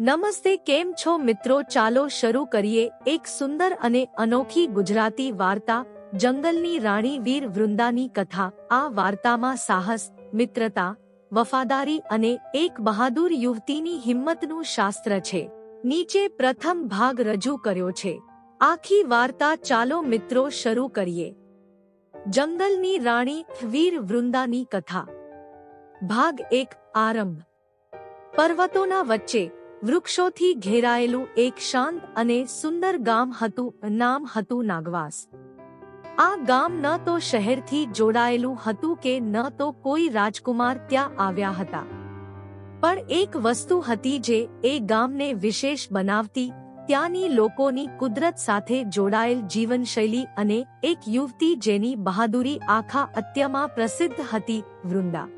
નમસ્તે, કેમ છો મિત્રો? ચાલો શરૂ કરીએ એક સુંદર અને અનોખી ગુજરાતી વાર્તા, જંગલની રાણી વીર વૃંદાની કથા. આ વાર્તામાં સાહસ, મિત્રતા, વફાદારી અને એક બહાદુર યુવતીની હિંમતનું શાસ્ત્ર છે. નીચે પ્રથમ ભાગ રજૂ કર્યો છે. આખી વાર્તા ચાલો મિત્રો શરૂ કરીએ. જંગલની રાણી વીર વૃંદાની કથા. ભાગ એક, આરંભ. પર્વતોના વચ્ચે વૃક્ષોથી ઘેરાયેલું એક શાંત અને સુંદર ગામ હતું, નામ હતું નાગવાસ. આ ગામ ન તો શહેરથી જોડાયેલું હતું કે ન તો કોઈ રાજકુમાર ત્યાં આવ્યા હતા. પણ એક વસ્તુ હતી જે એ ગામને વિશેષ બનાવતી, ત્યાંની લોકોની કુદરત સાથે જોડાયેલ જીવનશૈલી અને એક યુવતી જેની બહાદુરી આખા અત્યમાં પ્રસિદ્ધ હતી, વૃંદા.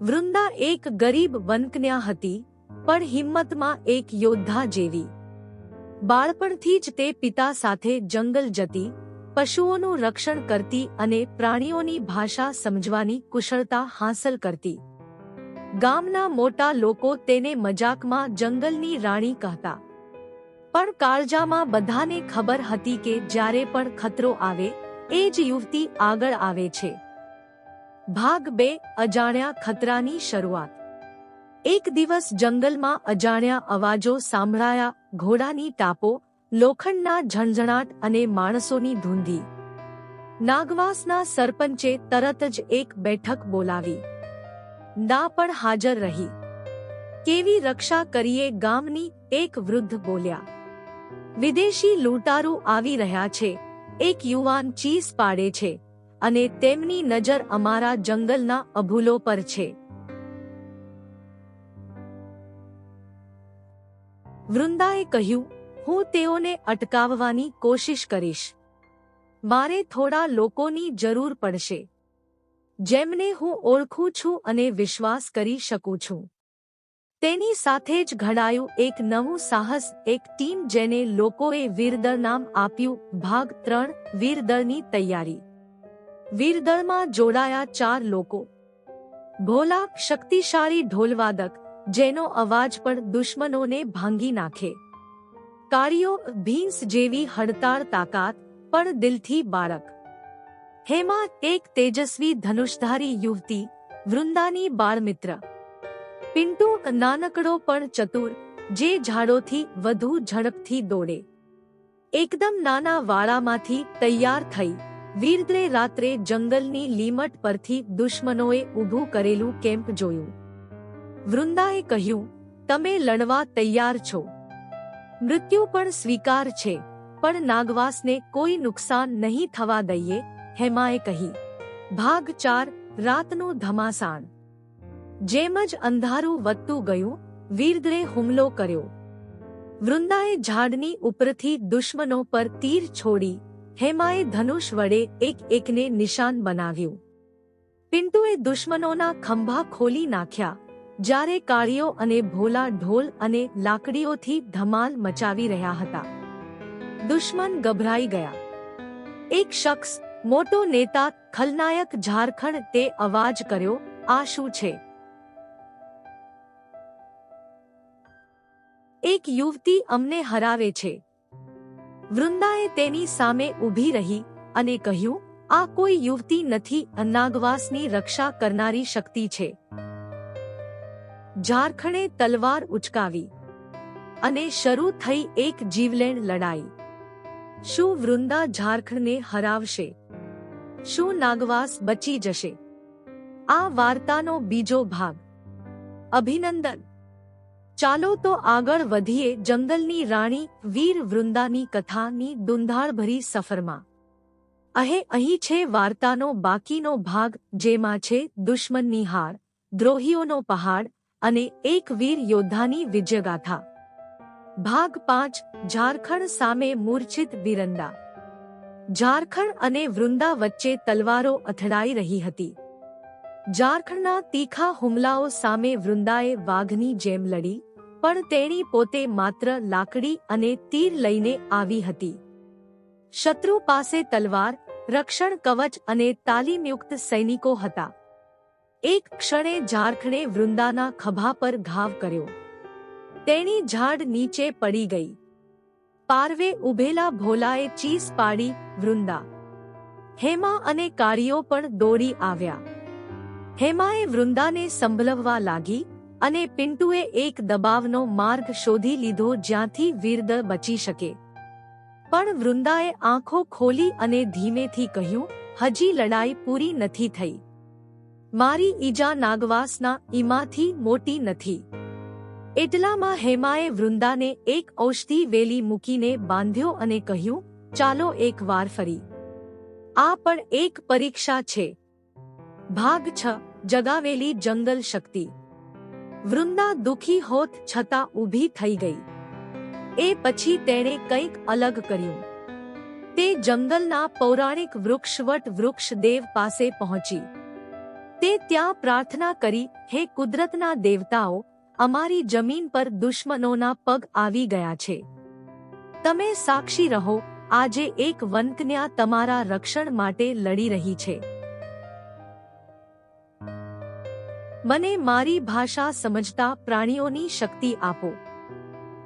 વૃંદા એક ગરીબ વનકન્યા હતી પણ હિંમતમાં એક યોદ્ધા જેવી. બાળપણથી જ તે પિતા સાથે જંગલ જતી, પશુઓનું રક્ષણ કરતી અને પ્રાણીઓની ભાષા સમજવાની કુશળતા હાંસલ કરતી. ગામના મોટા લોકો તેને મજાકમાં જંગલની રાણી કહેતા. પણ કાળજામાં બધાને ખબર હતી કે જ્યારે પણ ખતરો આવે, એ જ યુવતી આગળ આવે છે. ભાગ બે, અજાણ્યા ખતરાની શરૂઆત. એક દિવસ જંગલમાં અજાણ્યા અવાજો સાંભળાયા ઘોડાની ટાપો, લોખંડના ઝણઝણાટ અને માણસોની ધૂંધી. નાગવાસના સરપંચે તરત જ એક બેઠક બોલાવી. ના પણ હાજર રહી. કેવી રક્ષા કરીએ? ગામની એક વૃદ્ધ બોલ્યા. વિદેશી લૂંટારૂ આવી રહ્યા છે. એક યુવાન ચીસ પાડે છે અને તેમની નજર અમારા જંગલના અભૂલો પર છે. વૃંદાએ કહ્યું, હું તેઓને અટકાવવાની કોશિશ કરીશ. મારે થોડા લોકોની જરૂર પડશે. જેમને હું ઓળખું છું અને વિશ્વાસ કરી શકું છું. તેની સાથે જ ઘડાયું એક નવું સાહસ, એક ટીમ જેને લોકોએ વીરદળ નામ આપ્યું, ભાગ ત્રણ, વીરદળની તૈયારી. વીરદળમાં જોડાયા ચાર લોકો. ભોલા શક્તિશાળી ઢોલવાદક જેનો અવાજ પણ દુશ્મનોને ભાંગી નાખે. કાળીઓ ભીંસ જેવી હડતાળ તાકાત, પણ દિલથી બાળક. હેમા એક તેજસ્વી ધનુષધારી યુવતી, વૃંદાની બાળમિત્ર. પિન્ટુ નાનકડો પણ ચતુર, જે ઝાડોથી વધુ ઝડપથી દોડે. એકદમ નાના વાળામાંથી તૈયાર થઈ વીરદ્રે રાત્રે જંગલની લીમટ પરથી દુશ્મનોએ ઊભું કરેલું કેમ્પ જોયું. વૃંદાએ કહ્યું, તમે લડવા તૈયાર છો. મૃત્યુ પણ સ્વીકાર છે, પણ નાગવાસને કોઈ નુકસાન નહીં થવા દઈએ, હેમાએ કહી. ભાગ ચાર, રાતનું ધમાસાણ. જેમ જ અંધારું વધતું ગયું, વીરદ્રે હુમલો કર્યો. વૃંદાએ ઝાડની ઉપરથી દુશ્મનો પર તીર છોડી, હેમાએ ધનુષ વડે એક એકને નિશાન બનાવ્યું. પિન્ટુએ દુશ્મનોના ખંભા ખોલી નાખ્યા. જ્યારે કાળીઓ અને ભોલા ઢોલ અને લાકડીઓથી ધમાલ મચાવી રહ્યા હતા. દુશ્મન ગભરાઈ ગયા. એક શખ્સ, મોટો નેતા, ખલનાયક ઝારખંડ તે અવાજ કર્યો, આ શું છે? એક યુવતી અમને હરાવે છે. વૃંદાએ તેની સામે ઊભી રહી અને કહ્યું, આ કોઈ યુવતી નથી, અનાગવાસની રક્ષા કરનારી શક્તિ છે. ઝારખંડે તલવાર ઉચકાવી અને શરૂ થઈ એક જીવલેણ લડાઈ. શું વૃંદા ઝારખંડને હરાવશે? શું નાગવાસ બચી જશે? આ વાર્તાનો બીજો ભાગ. અભિનંદન. ચાલો તો આગળ વધીએ જંગલની રાણી વીર વૃંદાની કથાની દુંધાળભરી સફરમાં. અહે, અહીં છે વાર્તાનો બાકીનો ભાગ જેમાં છે દુશ્મનની હાર, દ્રોહીઓનો પહાડ અને એક વીર યોદ્ધાની વિજયગાથા. ભાગ પાંચ, ઝારખંડ સામે મૂર્છિત વિરંદા ઝારખંડ અને વૃંદા વચ્ચે તલવારો અથડાઈ રહી હતી. ઝારખંડના તીખા હુમલાઓ સામે વૃંદાએ વાઘની જેમ લડી, પણ તેણી પોતે માત્ર લાકડી અને તીર લઈને આવી હતી. શત્રુ પાસે તલવાર, રક્ષણ કવચ અને તાલીમયુક્ત સૈનિકો હતા. એક ક્ષણે ઝારખણે વૃંદાના ખભા પર ઘાવ કર્યો. તેણી ઝાડ નીચે પડી ગઈ. પારવે ઉભેલા ભોલાએ ચીસ પાડી, વૃંદા, હેમા અને કાળીઓ પણ દોડી આવ્યા. હેમાએ વૃંદાને સંભળવવા લાગી અને પિન્ટુએ એક દબાવનો માર્ગ શોધી લીધો જ્યાંથી વીરદ બચી શકે. પણ વૃંદાએ આંખો ખોલી અને ધીમેથી કહ્યું, હજી લડાઈ પૂરી નથી થઈ. મારી ઈજા નાગવાસના ઈમાંથી મોટી નથી. એટલામાં હેમાએ વૃંદાને એક ઔષધિ વેલી મૂકીને બાંધ્યો અને કહ્યું, ચાલો એક વાર ફરી. આ પણ એક પરીક્ષા છે. ભાગ છ, જગાવેલી જંગલ શક્તિ. વૃંદા દુખી હોત છતાં ઊભી થઈ ગઈ. એ પછી તેણે કંઈક અલગ કર્યું. તે જંગલના પૌરાણિક વૃક્ષવટ વૃક્ષદેવ પાસે પહોંચી. તે ત્યાં પ્રાર્થના કરી, હે કુદરતના દેવતાઓ, અમારી જમીન પર દુશ્મનોના પગ આવી ગયા છે. તમે સાક્ષી રહો, આજે એક વનકન્યા તમારા રક્ષણ માટે લડી રહી છે. મને મારી ભાષા સમજતા પ્રાણીઓની શક્તિ આપો.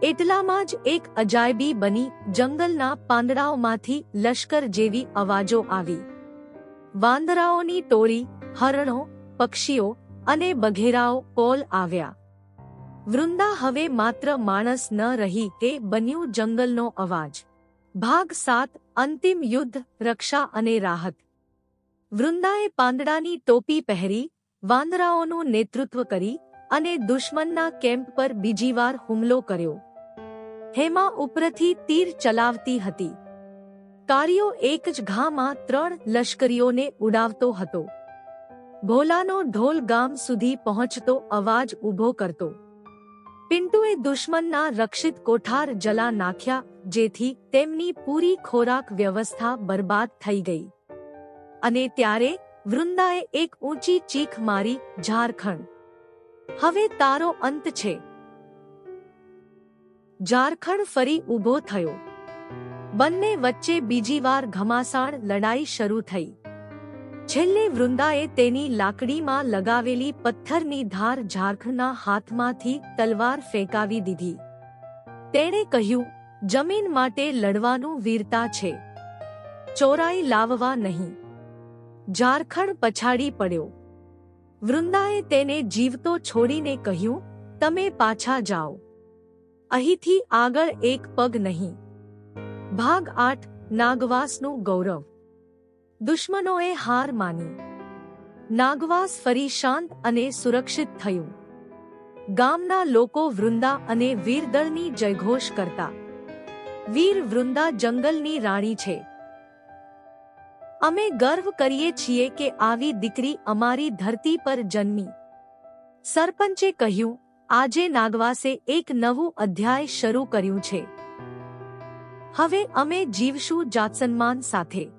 એટલામાં જ એક અજાયબી બની જંગલના પાંદડાઓમાંથી લશ્કર જેવી અવાજો આવી. વાંદરાઓની ટોળી હરણો, પક્ષીઓ અને બઘેરાઓ પોલ આવ્યા. વૃંદા હવે માત્ર માણસ ન રહી તે બન્યું જંગલનો અવાજ. ભાગ સાત, અંતિમ યુદ્ધ, રક્ષા અને રાહત. વૃંદાએ પાંદડાની ટોપી પહેરી, વાંદરાઓનું નેતૃત્વ કરી અને દુશ્મનના કેમ્પ પર બીજીવાર હુમલો કર્યો. હેમા ઉપરથી તીર ચલાવતી હતી. કાળીઓ એક જ ઘામાં ત્રણ લશ્કરીઓને ઉડાવતો હતો. ભોલાનો ઢોલ ગામ સુધી પહોંચતો અવાજ ઊભો કરતો. પિન્ટુએ દુશ્મનના રક્ષિત કોઠાર જલા નાખ્યા, જેથી તેમની પૂરી ખોરાક વ્યવસ્થા બરબાદ થઈ ગઈ. અને ત્યારે વૃંદાએ એક ઊંચી ચીખ મારી, ઝારખંડ, હવે તારો અંત છે. ઝારખંડ ફરી ઊભો થયો. બંને વચ્ચે બીજી વાર ઘમાસાણ લડાઈ શરૂ થઈ. છેલ્લે વૃંદાએ તેની લાકડીમાં લગાવેલી પથ્થરની ધાર ઝારખના હાથમાંથી તલવાર ફેંકાવી દીધી. તેણે કહ્યું, જમીન માટે લડવાનું વીરતા છે. ચોરાઈ લાવવા નહીં. ઝારખંડ પછાડી પડ્યો. વૃંદાએ તેને જીવતો છોડીને કહ્યું, તમે પાછા જાઓ. અહીંથી આગળ એક પગ નહીં. ભાગ આઠ, નાગવાસનું ગૌરવ. દુશ્મનોએ હાર માની. નાગવાસ ફરી શાંત અને સુરક્ષિત થયું. ગામના લોકો વૃંદા અને વીરદળની જયઘોષ કરતા. વીર વૃંદા જંગલની રાણી છે. અમે ગર્વ કરીએ છીએ કે આવી દીકરી અમારી ધરતી પર જન્મી. સરપંચે કહ્યું, આજે નાગવાસે એક નવું અધ્યાય શરૂ કર્યું છે. હવે અમે જીવશું જાતસન્માન સાથે.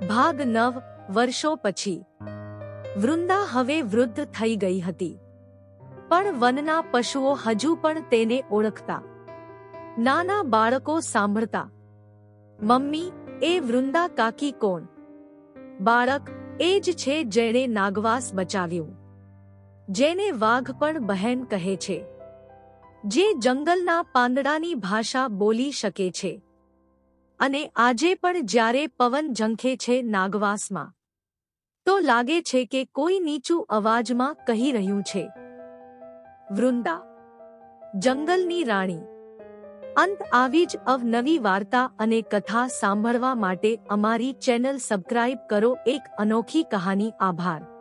ભાગ નવ, વર્ષો પછી. વૃંદા હવે વૃદ્ધ થઈ ગઈ હતી. પણ વનના પશુઓ હજુ પણ તેને ઓળખતા. નાના બાળકો સાંભળતા. મમ્મી, એ વૃંદા કાકી કોણ? બાળક, એ જ છે જેણે નાગવાસ બચાવ્યું. જેને વાઘ પણ બહેન કહે છે. જે જંગલના પાંદડાની ભાષા બોલી શકે છે. અને આજે પણ જ્યારે પવન ઝંખે છે નાગવાસમાં, તો લાગે છે કે કોઈ નીચું અવાજમાં કહી રહ્યું છે. વૃંદા, જંગલની રાણી. અંત આવી જ અવનવી વાર્તા અને કથા સાંભળવા માટે અમારી ચેનલ સબસ્ક્રાઇબ કરો એક અનોખી કહાની. આભાર.